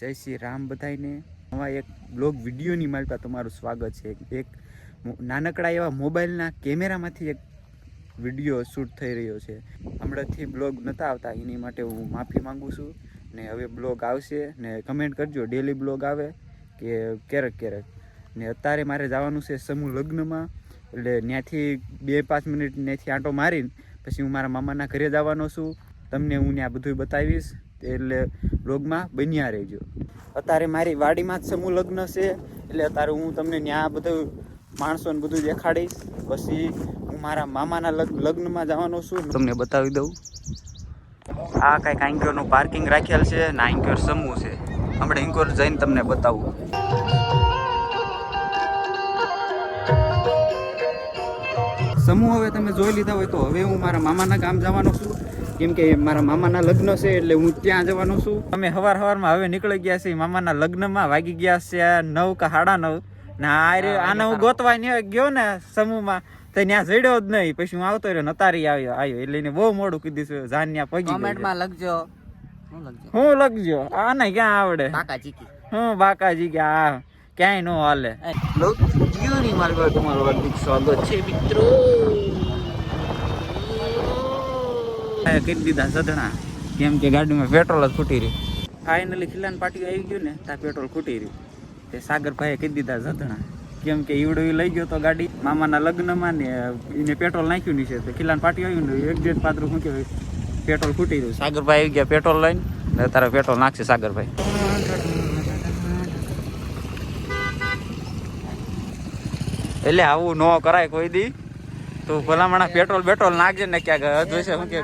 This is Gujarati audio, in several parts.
જય શ્રી રામ બધાઈને નવા એક બ્લોગ વિડીયોની પાસે તમારું સ્વાગત છે. એક નાનકડા એવા મોબાઈલના કેમેરામાંથી એક વીડિયો શૂટ થઈ રહ્યો છે. હમણાંથી બ્લોગ નહોતા આવતા, એની માટે હું માફી માંગુ છું. ને હવે બ્લોગ આવશે, ને કમેન્ટ કરજો, ડેલી બ્લોગ આવે કે ક્યારેક ક્યારેક. ને અત્યારે મારે જવાનું છે સમૂહ લગ્નમાં, એટલે ત્યાંથી બે પાંચ મિનિટ ત્યાંથી આંટો મારીને પછી હું મારા મામાના ઘરે જવાનો છું. તમને હું ત્યાં બધું બતાવીશ. એટલે બ્લોગમાં બન્યા રહેજો. અત્યારે મારી વાડીમાં જ સમૂહ લગ્ન છે, એટલે અત્યારે હું તમને ત્યાં બધું માણસોને બધું દેખાડીશ. પછી હું મારા મામાના લગ- લગ્નમાં જવાનો છું. તમને બતાવી દઉં. આ કાંઈક આંક્યોરનું પાર્કિંગ રાખેલ છે ને આંક્યોર સમૂહ છે. હમણાં ઇન્કોર જઈને તમને બતાવું. સમૂહ હવે તમે જોઈ લીધા હોય તો હવે હું મારા મામાના ગામ જવાનો છું. કેમ કે મારા મામાના લગ્ન છે એટલે હું ત્યાં જવાનો છું. અમે સવાર સવારમાં હવે નીકળી ગયા છીએ. મામાના લગ્નમાં વાગી ગયા છે નવ કે સાડા નવ. ને આને હું ગોતવા નહીં ગયો ને સમૂહમાં તો ત્યાં જડ્યો જ નહીં. પછી હું આવતો રહ્યો નતારી આવ્યો આવ્યો. એટલે એને બહુ મોડું કીધું છે જાન્યા પગી છે. કોમેન્ટમાં લખજો. હું લખજો. આને ક્યાં આવડે? કાકા ચીકી. હું બાકાજી કે આ ક્યાંય નો હાલે. જીઓની મારી તમારું હાર્દિક સ્વાગત છે મિત્રો. કરી દીધા સધણા. કેમ કે ગાડીમાં પેટ્રોલ જ ખૂટી રહ્યું. ફાઇનલી ખિલાન પાટી આવી ગયું ને, ત્યાં પેટ્રોલ ખૂટી રહ્યું. તે સાગરભાઈએ કરી દીધા સધણા. કેમ કે ઈવડો લઈ ગયો તો ગાડી. મામાના લગ્નમાં ને, એને પેટ્રોલ નાખ્યું નહીં છે તો ખિલાન પાટી આવ્યું ને, એક જેટ પાત્રું શું કહેવાય? પેટ્રોલ ખૂટી રહ્યું. સાગરભાઈ આવી ગયા પેટ્રોલ લઈને, ને તારે પેટ્રોલ નાખશે સાગરભાઈ એટલે આવું ન કરાય કોઈ દી. તું ભલામણા પેટ્રોલ બેટ્રોલ નાખજે ને ક્યાંક. હદ હશે શું કે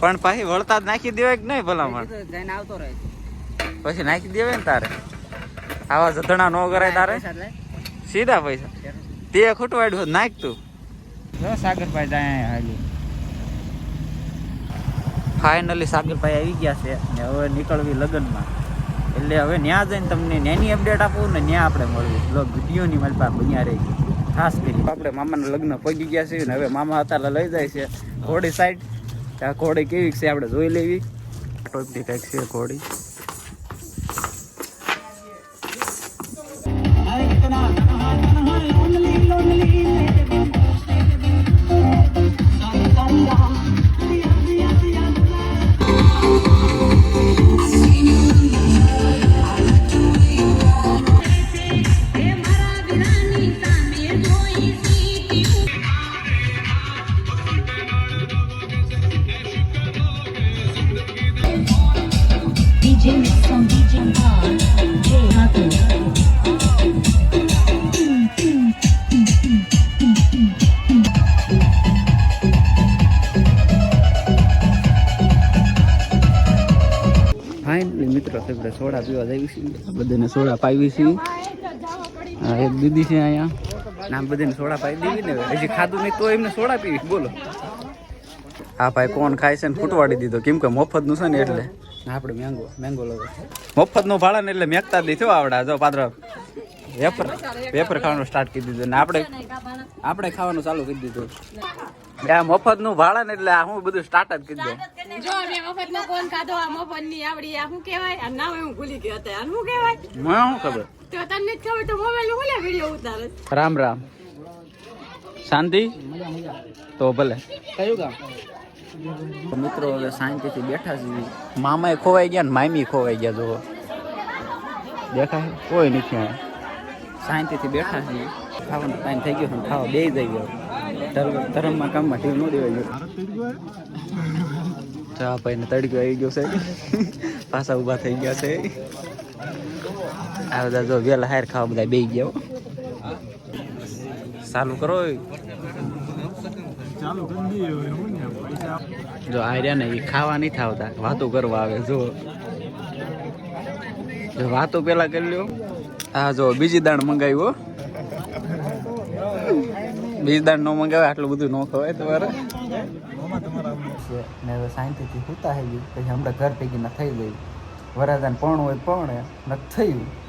પણ પછી વળતા જ નાખી દેવાય કે નહીં ભલામણ? જઈને આવતો રહે પછી નાખી દેવાય ને તારે? આવા જધણા ન કરાય તારે? સીધા પૈસા. તે ખૂટવાડ્યું નાખ તું. સાગરભાઈ જાય હાલી. ફાઇનલી સાગરભાઈ આવી ગયા છે ને હવે નીકળવી લગ્નમાં. એટલે હવે ત્યાં જઈને તમને નેની અપડેટ આપું ને ત્યાં આપણે મળવી બ્લોગ વિડીયોની મારી પાસે બન્યા રહી ખાસ કરી. આપણે મામાના લગ્ન પગી ગયા છે ને હવે મામા અત્યારે લઈ જાય છે ઘોડી સાઈડ આ ઘોડી કેવી છે આપણે જોઈ લેવી. ટોપી કંઈક છે ઘોડી. મિત્રો આપણે સોડા પીવા જઈએ છીએ બધાને સોડા પાવી છીએ એક દીદી છે અહીંયા. ના બધાને સોડા પાવી દેવી ને હજી ખાધું નહીં તો એમને સોડા પીવી. બોલો. હા ભાઈ કોણ ખાય છે ને ફૂટવાડી દીધો. કેમ કે મફતનું છે ને એટલે. આપણે મેંગો મેંગો લગો મફતનું ભાડા ને એટલે મેકતા જ નહીં. આવડા? જો પાત્ર વેપર વેપર ખાવાનું સ્ટાર્ટ કરી દીધું ને આપણે આપણે ખાવાનું ચાલુ કરી દીધું. આ મફતનું ભાડા ને એટલે હું બધું સ્ટાર્ટ જ કરી દઉં. જો મેં મફત નો કોણ ખાધો આ મફતની આવડી આ શું કહેવાય? આ નામ હું ભૂલી ગયો હતા આ શું કહેવાય? મને શું ખબર? તો તને જ ખબર તો મોબાઈલનું ભૂલે વિડિયો ઉતારે. રામ રામ. શાંતિ? તો ભલે. કયું ગામ? મિત્રો હવે શાંતિથી બેઠા છે મામાએ ખોવાઈ ગયા ને મામી ખોવાઈ ગયા જો દેખાય? કોઈ નથી શાંતિથી બેઠા છે ખાવાનું ટાઈમ થઈ ગયો ખાવા બે જઈ ગયો ધર્મમાં કામમાં ટીમ ન દેવાઈ ગયો ચા ભાઈને તડક્યો આવી ગયો છે. પાછા ઊભા થઈ ગયા છે. આ બધા જો વેલા હાર ખાવા બધા બે ગયા. ચાલુ કરો જો આ રહ્યા ને એ ખાવા નહીં થાવતા વાતો કરવા આવે જો. જો વાતો પેલા કરી લ્યો. હા જો બીજી દાણ મંગાવ્યો બીજી દાણ ન મંગાવે, આટલું બધું ન ખવાય તમારે? ને હવે શાંતિથી સૂતા થઈ ગયું. પછી હમણાં ઘર ભેગી ના થઈ ગઈ. વરાદાન પણ હોય, પણ નથી થયું.